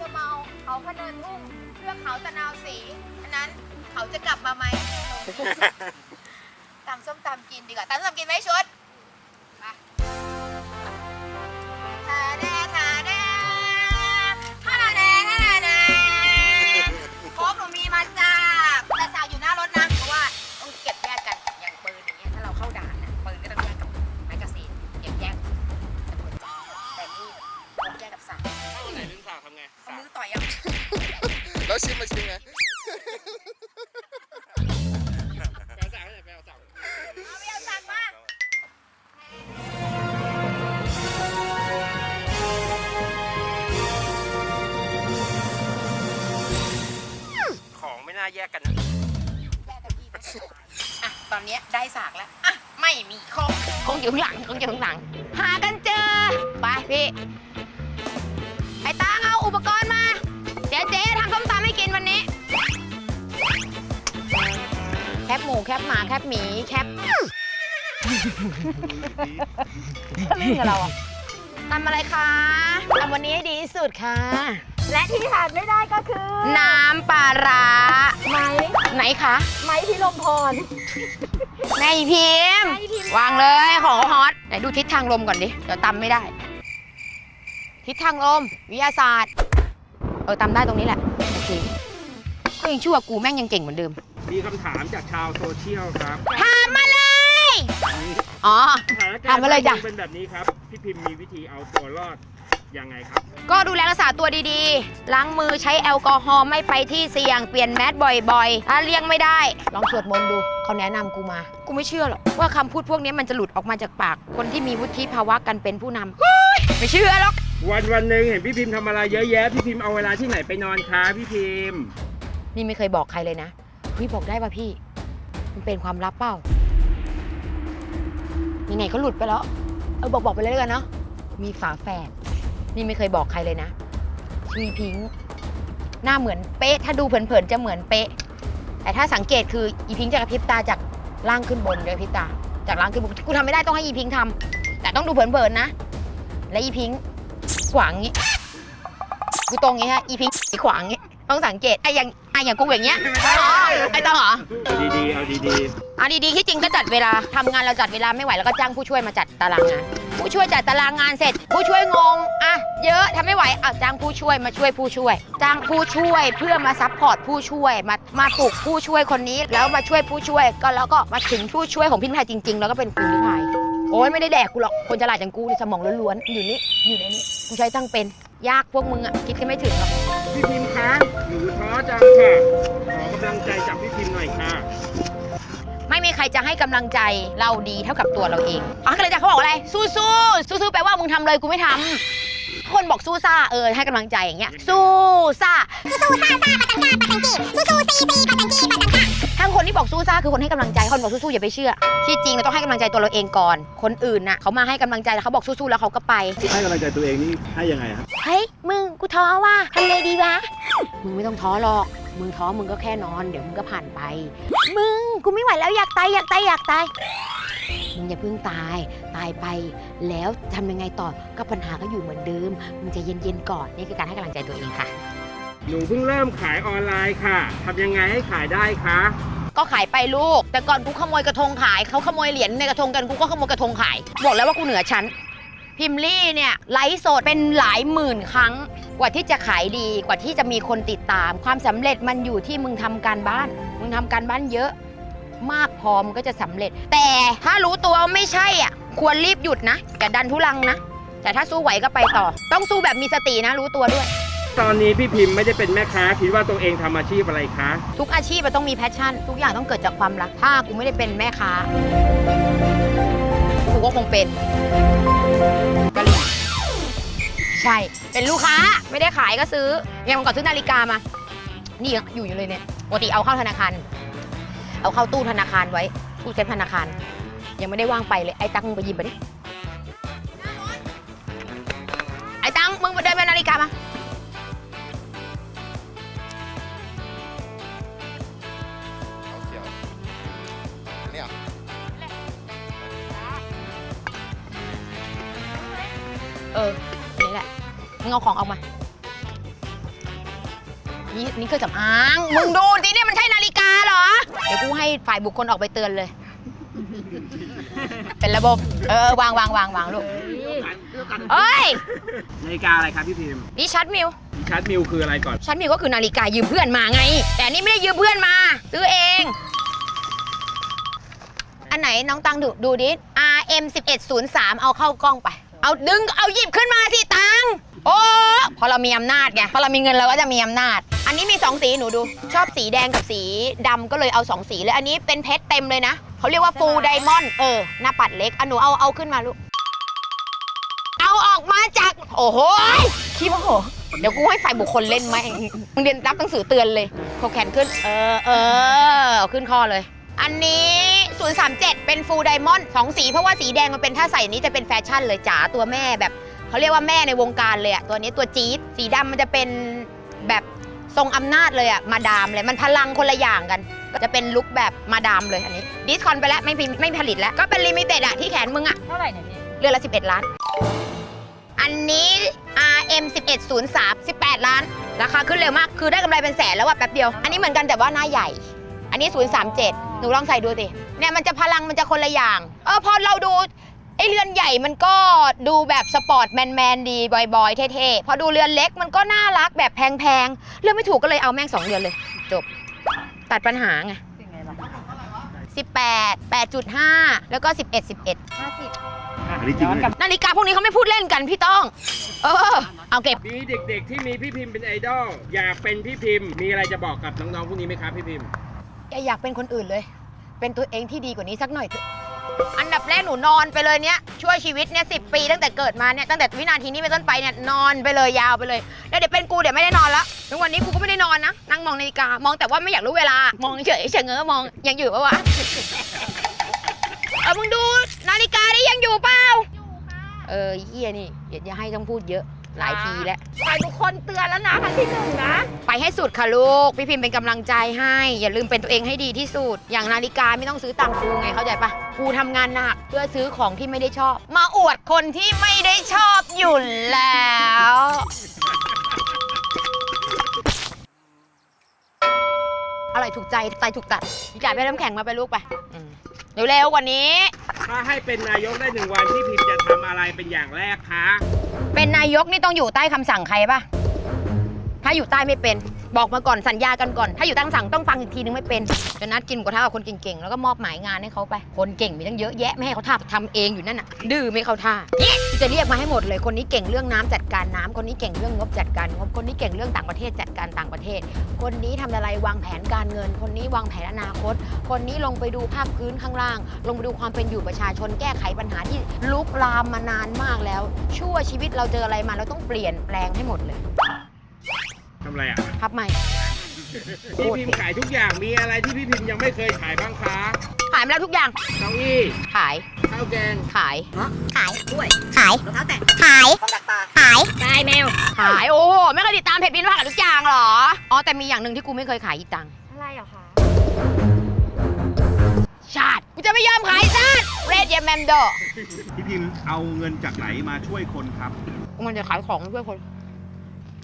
ชะเมา เขาพะเนินทุ่งเทือกเขาตะนาวสีอันนั้นเขาจะกลับมาไหมตำส้มตำกินดีกว่าตำส้มตำกินไหมชุดมาทาแดทาแดทาแดทาแดทาแดโค้กหนูมีมาจ้าแต่ ชิมมาชิมไงแปลสากไหนแปลสากเอาเบียร์สั่งมาของไม่น่าแยกกันนะแยกกับพี่ไม่ได้อะตอนเนี้ยได้สากแล้วอะไม่มีคงคงอยู่ข้างหลังคงอยู่ข้างหลัง หากันเจอ ไปพี่ ไอ้ตางเอาอุปกรณ์มา หมูแคบหมาแคบหมีแคบเล่นกับเราอะทำอะไรคะทำวันนี้ให้ดีที่สุดค่ะ และที่ขาดไม่ได้ก็คือ น้ำปลาร้าไม้ไหนคะไม้พิรมพรแม่อีพิมพ์แม่อีพิมพ์ วางเลยของฮอตไหนดูทิศทางลมก่อนดิ เดี๋ยวตำไม่ได้ ทิศทางลม วิทยาศาสตร์ เออตำได้ตรงนี้แหละ โอเคก็ยังชั่วกูแม่งยังเก่งเหมือนเดิม มีคำถามจากชาวโซเชียลครับถามมาเลย อ๋อ สถานการถามณ์มาเลยจ้ะ เป็นแบบนี้ครับ พี่พิมพ์มีวิธีเอาตัวรอดยังไงครับ ก็ดูแลรักษาตัวดีๆ ล้างมือใช้แอลกอฮอล์ไม่ไปที่เสี่ยง เปลี่ยนแมสบ่อยๆ ถ้าเลี่ยงไม่ได้ ลองสวดมนต์ดู เขาแนะนำกูมา กูไม่เชื่อหรอกว่าคำพูดพวกนี้มันจะหลุดออกมาจากปาก คนที่มีวุฒิภาวะกันเป็นผู้นำเฮ้ยไม่เชื่อหรอก วันวันหนึ่งเห็นพี่พิมพ์ทำอะไรเยอะแยะ พี่พิมพ์เอาเวลาที่ไหนไปนอนคะพี่พิมพ์ นี่ไม่เคยบอกใครเลยนะ พี่บอกได้ป่ะพี่ มันเป็นความลับเปล่า ยังไงก็หลุดไปแล้ว เออบอกบอกไปเลยแล้วกันเนาะ มีฝาแฝด นี่ไม่เคยบอกใครเลยนะชื่อพิงค์หน้าเหมือนเป๊ะ ถ้าดูเผินๆจะเหมือนเป๊ะ แต่ถ้าสังเกตคืออีพิงค์จะกระพริบตาจากล่างขึ้นบนเลยกระพริบตา จากล่างขึ้นบน กูทำไม่ได้ต้องให้อีพิงค์ทำแต่ต้องดูเผินๆนะ และอีพิงค์ขวางงี้ กูตรงงี้ฮะ อีพิงค์ขวางงี้ ต้องสังเกตไอ้อย่างไอ้อย่างกูอย่างเงี้ยอ๋อไอ้ต้องเหรอเอาดีๆเอาดีอะดีๆที่จริงก็จัดเวลาทำงานเราจัดเวลาไม่ไหวแล้วก็จ้างผู้ช่วยมาจัดตารางงานผู้ช่วยจัดตารางงานเสร็จ ผู้ช่วยงงอะเยอะทำไม่ไหวอะจ้างผู้ช่วยมาช่วยผู้ช่วย จ้างผู้ช่วยเพื่อมาซัพพอร์ตผู้ช่วยมามาปลุกผู้ช่วยคนนี้ แล้วมาช่วยผู้ช่วยก็แล้วก็มาถึงผู้ช่วยของพิมพ์ไทยจริง ๆ แล้วก็เป็นคุณพิมพ์ไทยโอ้ยไม่ได้แดกกูหรอกคนฉลาดอย่างกูสมองล้วนๆอยู่นี่อยู่ในนี้กูใช้ตั้งเป็นยากพวกมึงอะคิดกันไม่ถึงหรอกๆ พี่พิมพ์คะหนูท้อจังค่ะ ขอกำลังใจจากพี่พิมพ์หน่อยค่ะ ไม่มีใครจะให้กำลังใจเราดีเท่ากับตัวเราเองอ๋อกำลังใจเขาบอกอะไร สู้สู้สู้สู้ๆแปลว่ามึงทำเลยกูไม่ทำคนบอกสู้ซ่าเออให้กำลังใจอย่างเงี้ย สู้ซ่าสู้ซ่าซ่าปาตังกาปาตังกีสู้สู้ซีซีปาตังกีปาตังกา ถ้าคนที่บอกสู้ซ่าคือคนให้กำลังใจคนบอกสู้ๆอย่าไปเชื่อ ที่จริงเราต้องให้กำลังใจตัวเราเองก่อน คนอื่นน่ะเขามาให้กำลังใจแล้วเขาบอกสู้ๆแล้วเขาก็ไป ให้กำลังใจตัวเองนี่ให้ยังไงครับ เฮ้ย มึงกูท้อว่ะทำไงดีวะ มึงไม่ต้องท้อหรอก มึงท้อมึงก็แค่นอน เดี๋ยวมึงก็ผ่านไป มึงกูไม่ไหวแล้วอยากตายอยากตายอยากตาย มึงอย่าเพิ่งตายตายไป แล้วทำยังไงต่อก็ปัญหาก็อยู่เหมือนเดิม มึงใจะเย็นๆก่อนนี่คือการให้กำลังใจตัวเองค่ะ หนูเพิ่งเริ่มขายออนไลน์ค่ะทำยังไงให้ขายได้คะก็ขายไปลูก แต่ก่อนกูขโมยกระทงขายเขาขโมยเหรียญในกระทงกันกูก็ขโมยกระทงขาย บอกแล้วว่ากูเหนือชั้นพิมลี่เนี่ยไลฟ์สดเป็นหลายหมื่นครั้ง กว่าที่จะขายดีกว่าที่จะมีคนติดตาม ความสำเร็จมันอยู่ที่มึงทำการบ้าน มึงทำการบ้านเยอะ มากพอมึงก็จะสำเร็จ แต่ถ้ารู้ตัวไม่ใช่อะควรรีบหยุดนะอย่าดันทุลังนะแต่ถ้าสู้ไหวก็ไปต่อ ต้องสู้แบบมีสตินะ รู้ตัวด้วย ตอนนี้พี่พิมพ์ไม่ได้เป็นแม่ค้า คิดว่าตัวเองทำอาชีพอะไรคะ ทุกอาชีพมันต้องมีแพชชั่น ทุกอย่างต้องเกิดจากความรัก ถ้ากูไม่ได้เป็นแม่ค้ากูก็คงเป็นกะหรี่ใช่ เป็นลูกค้าไม่ได้ขายก็ซื้ออย่างวันก่อนซื้อนาฬิกามา นี่ยังอยู่อยู่เลยเนี่ยปกติเอาเข้าธนาคาร เอาเข้าตู้ธนาคารไว้ตู้เซฟธนาคาร ยังไม่ได้ว่างไปเลยไอ้ตังมึงไปหยิบมาดิไอ้ตังมึงไปเดินไปนาฬิกามา มึงเอาของออกมา นี่นี่เครื่องสำอาง มึงดูสิเนี่ยมันใช่นาฬิกาเหรอ เดี๋ยวกูให้ฝ่ายบุคคลออกไปเตือนเลย เป็นระบบ เออวางวางวางวางลูกเอ้ยนาฬิกาอะไรครับพี่พิมพ์นี่ชัดมิวชาร์จมิลคืออะไรก่อนชัดมิวก็คือนาฬิกายืมเพื่อนมาไง แต่อันนี่ไม่ได้ยืมเพื่อนมา ซื้อเอง อันไหนน้องตังดูดูดิ RM 1103เอาเข้ากล้องไป เอาดึงเอาหยิบขึ้นมาสิตังโอ้ พอเรามีอำนาจไงพอเรามีเงินเราก็จะมีอำนาจ อันนี้มีสองสีหนูดู ชอบสีแดงกับสีดำก็เลยเอาสองสีเลยอันนี้เป็นเพชรเต็มเลยนะเขาเรียกว่าฟูลไดมอนด์เออหน้าปัดเล็กอันหนูเอาเอาขึ้นมาลูกเอาออกมาจาก โอ้โหคิดว่าโหเดี๋ยวกูให้ฝ่ายบุคคลเล่นไหมมึงเรียนรับหนังสือเตือนเลยโคแขนขึ้น เออเออขึ้นคอเลย อันนี้ 037 เป็นฟูลไดมอนด์สองสีเพราะว่าสีแดงมันเป็นถ้าใส่นี้จะเป็นแฟชั่นเลยจ๋าตัวแม่แบบ เขาเรียกว่าแม่ในวงการเลยอะตัวนี้ตัวจี๊ดสีดำมันจะเป็นแบบทรงอำนาจเลยอะมาดามเลยมันพลังคนละอย่างกัน ก็จะเป็นลุคแบบมาดามเลยอันนี้ดิสคอนไปแล้วไม่พิมพ์ไม่ผลิตแล้ว ก็เป็นลิมิเต็ดอะที่แขนมึงอะเท่าไหร่เนี่ยพี่เรือนละ 11 ล้าน อันนี้ RM 1103 18 ล้าน ราคาขึ้นเร็วมาก คือได้กำไรเป็นแสนแล้วอะแป๊บเดียว อันนี้เหมือนกันแต่ว่าหน้าใหญ่ อันนี้ 037 หนูลองใส่ดูสิเนี่ยมันจะพลังมันจะคนละอย่าง เออพอเราดู ไอเรือนใหญ่มันก็ดูแบบสปอร์ตแมนแมนๆดีบอยๆเท่ๆพอดูเรือนเล็กมันก็น่ารักแบบแพงๆเลือกไม่ถูกก็เลยเอาแม่งสองเรือนเลย จบ ตัดปัญหาไงเป็นไงล่ะ18 8.5 แล้วก็ 11 11 ห้าสิบอันนี้จริงไหม นาฬิกาพวกนี้เขาไม่พูดเล่นกันพี่ต้อง เออ เอาเก็บ มีเด็กๆที่มีพี่พิมพ์เป็นไอดอลอยากเป็นพี่พิมพ์มีอะไรจะบอกกับน้องๆพวกนี้ไหมครับพี่พิมพ์ อย่าอยากเป็นคนอื่นเลย เป็นตัวเองที่ดีกว่านี้สักหน่อยเถอะ อันดับแรกหนูนอนไปเลยเนี้ยช่วยชีวิตเนี่ยสิปีตั้งแต่เกิดมาเนี่ยตั้งแต่วินาทีนี้เป็นต้นไปเนี่ยนอนไปเลยยาวไปเลย แล้วเดี๋ยวเป็นกูเดี๋ยวไม่ได้นอนละทุกวันนี้กูก็ไม่ได้นอนนะนั่งมองนาฬิกามองแต่ว่าไม่อยากรู้เวลามองเฉยเฉยเง้อมองยังอยู่ปะวะเออมึงดูนาฬิกาได้ยังอยู่เปล่าเออเฮียนี่อย่าให้ต้องพูดเยอะ หลายทีแล้วฝ่ายบุคคลเตือนแล้วนะครั้งที่หนึ่งนะ ไปให้สุดค่ะลูก พี่พิมพ์เป็นกำลังใจให้ อย่าลืมเป็นตัวเองให้ดีที่สุด อย่างนาฬิกาไม่ต้องซื้อตามกูไงเข้าใจปะกูทำงานหนักเพื่อซื้อของที่ไม่ได้ชอบ มาอวดคนที่ไม่ได้ชอบอยู่แล้ว อร่อยถูกใจใจถูกตัดพี่จ่ายไปน้ำแข็งมาไปลูกไปอืมเร็วๆกว่านี้ ถ้าให้เป็นนายกได้หนึ่งวันพี่พิมพ์จะทำอะไรเป็นอย่างแรกคะ เป็นนายกนี่ต้องอยู่ใต้คำสั่งใครป่ะ ถ้าอยู่ใต้ไม่เป็น บอกมาก่อนสัญญากันก่อน ถ้าอยู่ใต้คำสั่งต้องฟังอีกทีนึงไม่เป็นจะนัดกินหมูกระทะกับคนเก่งๆ แล้วก็มอบหมายงานให้เขาไป คนเก่งมีตั้งเยอะแยะไม่ให้เขาทำทำเองอยู่นั่นน่ะ ดื้อไม่เข้าท่าจะเรียกมาให้หมดเลย คนนี้เก่งเรื่องน้ำจัดการน้ำคนนี้เก่งเรื่องงบจัดการงบ คนนี้เก่งเรื่องต่างประเทศจัดการต่างประเทศ คนนี้ทำอะไรวางแผนการเงิน คนนี้วางแผนอนาคต คนนี้ลงไปดูภาคพื้นข้างล่าง ลงไปดูความเป็นอยู่ประชาชนแก้ไขปัญหาที่ลุกลามมานานมากแล้ว ชั่วชีวิตเราเจออะไรมาเราต้องเปลี่ยนแปลงให้หมดเลย ทำอะไรอะพับใหม่ พี่พิมพ์ขายทุกอย่างมีอะไรที่พี่พิมพ์ยังไม่เคยขายบ้างคะขายมาแล้วทุกอย่าง เก้าอี้ขาย ข้าวแกงขาย ขายด้วย ขาย รองเท้าแตะ ขาย ของดักตาขายได้แมว ขาย โอ้โห ไม่เคยติดตามเพจบินว่าขายทุกอย่างหรอ อ๋อ แต่มีอย่างหนึ่งที่กูไม่เคยขายอีตังค์อะไรเหรอคะ ชาติ กูจะไม่ยอมขายชาติเรดเยมแมมโดพี่พิมพ์เอาเงินจากไหนมาช่วยคนครับ มันจะขายของช่วยคน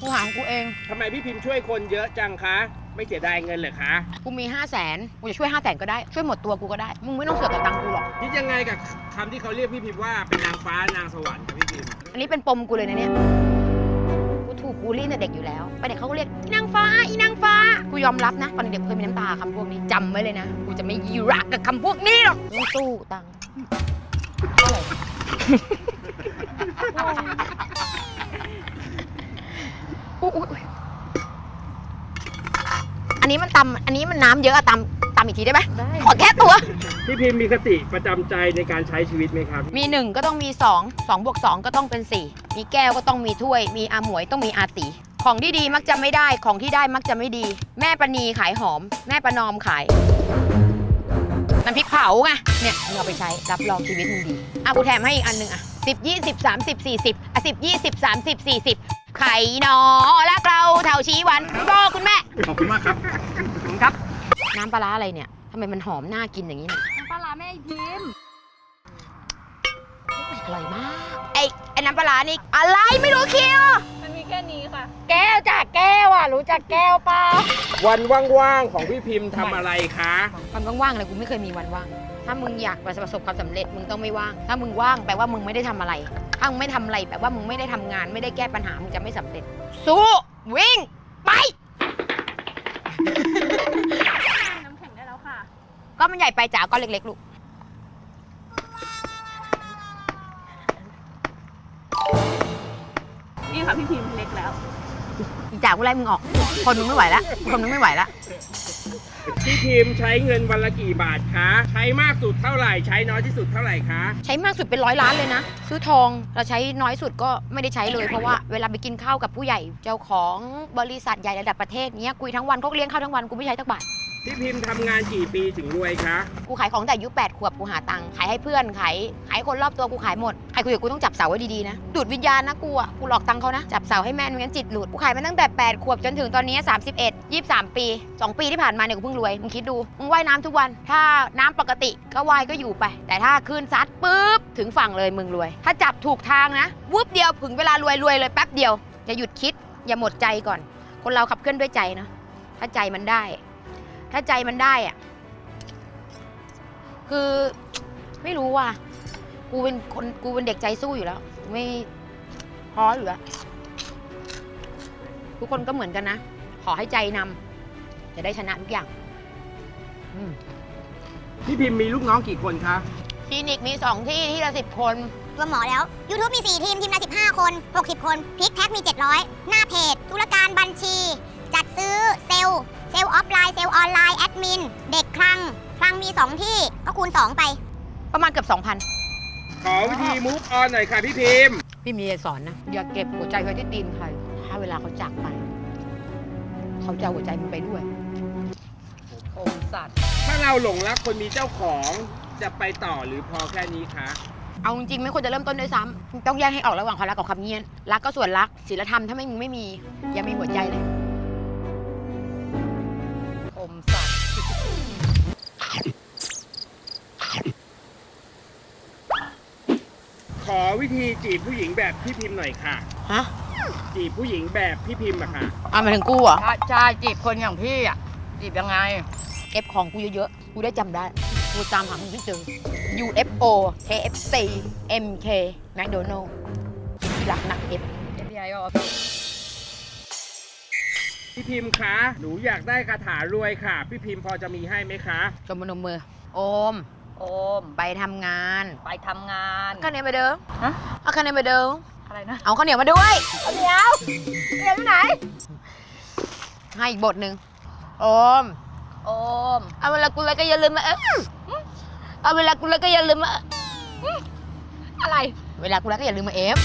กูหาของกูเอง ทำไมพี่พิมพ์ช่วยคนเยอะจังคะ ไม่เสียดายเงินเหรอคะกูมี5 0 0แสนกูจะช่วย5 0 0แสนก็ได้ ช่วยหมดตัวกูก็ได้ มึงไม่ต้องเสือกกับตังค์กูหรอก คิดยังไงกับคำที่เขาเรียกพี่พิมพ์ว่าเป็นนางฟ้านางสวรรค์ครับพี่พิมพ์อันนี้เป็นปมกูเลยนะเนี่ย กูถูกบูลลี่ตั้งแต่เด็กอยู่แล้ว ไปเด็กเขาก็เรียกอีนางฟ้า อีนางฟ้า กูยอมรับนะ ตอนเด็กเคยมีน้ำตาคำพวกนี้จำไว้เลยนะ กูจะไม่ยีรักกับคำพวกนี้หรอกต้องสู้ตังค์เท่าไหร่ อุ๊ยอุ๊ยอุ๊ยอันนี้มันตำอันนี้มันน้ำเยอะอะตำตำอีกทีได้ไหมได้ขอแก้ตัว พี่พิมพ์มีคติประจำใจในการใช้ชีวิตไหมครับ มี1ก็ต้องมี2 2บวก2ก็ต้องเป็น4มีแก้วก็ต้องมีถ้วย มีอาหมวยต้องมีอาตี ของที่ดีมักจะไม่ได้ของที่ได้มักจะไม่ดี แม่ปณีขายหอม แม่ประนอมขายน้ำพริกเผาไงเนี่ยมึงเอาไปใช้รับรองชีวิตมึงดีอะกูแถมให้อีกอันหนึ่งอะสิบยี่สิบสามสิบสี่สิบอะสิบยี่สิบสามสิบสี่สิบ ไข่นอรักเราเท่าชี้วันบอกคุณแม่ ขอบคุณมากครับครับ น้ำปลาร้าอะไรเนี่ยทำไมมันหอมน่ากินอย่างนี้เนี่ยน้ำปลาร้าแม่พิมพ์อร่อยมาก ไอ้ไอ้น้ำปลาร้านี่อะไรไม่รู้เคียวมันมีแค่นี้ค่ะ แก้วจ้ะแก้วอะ รู้จักแก้วป่ะวันว่างๆของพี่พิมพ์ทำอะไรคะ วันว่างๆเลยกูไม่เคยมีวันว่าง ถ้ามึงอยากประสบความสำเร็จมึงต้องไม่ว่าง ถ้ามึงว่างแปลว่ามึงไม่ได้ทำอะไร ถ้ามึงไม่ทำอะไรแปลว่ามึงไม่ได้ทำงานไม่ได้แก้ปัญหามึงจะไม่สำเร็จ สู้ วิ่ง ไป น้ำแข็งได้แล้วค่ะ ก็มันใหญ่ไปจ๋าก็เล็กๆลูก นี่ค่ะพี่พิมพ์เล็กแล้ว อีจ๋ากูไล่มึงออก คนมึงไม่ไหวแล้วคนมึงไม่ไหวแล้ว พี่พิมพ์ใช้เงินวันละกี่บาทคะ ใช้มากสุดเท่าไหร่ ใช้น้อยที่สุดเท่าไหร่คะ ใช้มากสุดเป็นร้อยล้านเลยนะ ซื้อทองเราใช้น้อยสุดก็ไม่ได้ใช้เลยเพราะว่าเวลาไปกินข้าวกับผู้ใหญ่ เจ้าของบริษัทใหญ่ระดับประเทศเนี้ยคุยทั้งวันเขาก็เลี้ยงข้าวทั้งวันกูไม่ใช้สักบาท พี่พิมพ์ทำงานกี่ปีถึงรวยคะกูขายของแต่อายุ8ขวบกูหาตังค์ขายให้เพื่อนขายขายคนรอบตัวกูขายหมดใครคุยกับกูต้องจับเสาไว้ดีๆนะดูดวิญญาณนะกูอะกูหลอกตังค์เขานะจับเสาให้แม่นไม่งั้นจิตหลุดกูขายมาตั้งแต่8ขวบจนถึงตอนนี้31 23 ปี2ปีที่ผ่านมาเนี่ยกูเพิ่งรวยมึงคิดดูมึงว่ายน้ำทุกวัน ถ้าน้ำปกติก็ว่ายก็อยู่ไป แต่ถ้าคลื่นซัดปุ๊บถึงฝั่งเลยมึงรวย ถ้าจับถูกทางนะวุบเดียวถึงเวลารวยรวยเลยแป๊บเดียวอย่าหยุดคิดอย่าหมดใจก่อน คนเราขับเคลื่อนด้วยใจนะถ้าใจมันได้ ถ้าใจมันได้อะคือไม่รู้ว่ะ กูเป็นคนกูเป็นเด็กใจสู้อยู่แล้ว ไม่ท้ออยู่แล้วทุกคนก็เหมือนกันนะ ขอให้ใจนำจะได้ชนะทุกอย่างอืมพี่พิมพ์มีลูกน้องกี่คนคะคลินิกมีสองที่ที่ละสิบคนรวมหมอแล้ว YouTube มี 4 ทีม ทีมละ 15 คน 60 คนพลิกแพ็กมี 700 หน้าเพจ ธุรการบัญชี จัดซื้อเซลล์ เซลล์ออฟไลน์ เซลล์ออนไลน์แอ ดมิน เด็กคลัง คลังมี 2 ที่ก็คูณ 2 ไป ประมาณเกือบสองพันขอวิธีมูฟออนหน่อยค่ะพี่พิมพ์พี่มีสอนนะ อย่าเก็บหัวใจไว้ที่ตีนใคร ถ้าเวลาเขาจากไป เขาจะเอาหัวใจมึงไปด้วยโอมสัตว์ ถ้าเราหลงรักคนมีเจ้าของจะไปต่อหรือพอแค่นี้คะ เอาจริงๆไม่ควรจะเริ่มต้นด้วยซ้ำต้องแยกให้ออกระหว่างความรักกับความเงียบรักก็ส่วนรักศีลธรรมถ้าไม่มึงไม่มีอย่ามีหัวใจเลยโอ มสัตว์ขอวิธีจีบผู้หญิงแบบพี่พิมพ์หน่อยค่ะ ฮะจีบผู้หญิงแบบพี่พิมพ์อะค่ะ อะมาถึงกูเหรอถ้าชายจีบคนอย่างพี่อะจีบยังไง เอฟของกูเยอะๆ กูได้จำได้ กูตามหามึงไม่เจอ UFO KFC MK McDonald ที่รักนักเอฟ FBI ออ พี่พิมพ์คะหนูอยากได้คาถารวยค่ะ พี่พิมพ์พอจะมีให้ไหมคะจมมนมมือ โอม โอม ไปทำงานไปทำงานข้าวเหนียวมาเดิมฮะเอาข้าวเหนียวมาเดิมอะไรนะเอาข้าวเหนียวมาด้วยเอาเดี๋ยวเรียนที่ไหน ให้อีกบทหนึ่งโอม โอม เอาเวลากูแล้วก็อย่าลืมมาเอฟเอาเวลากูแล้วก็อย่าลืมมาอะไร เวลากูแล้วก็อย่าลืมมาเอฟ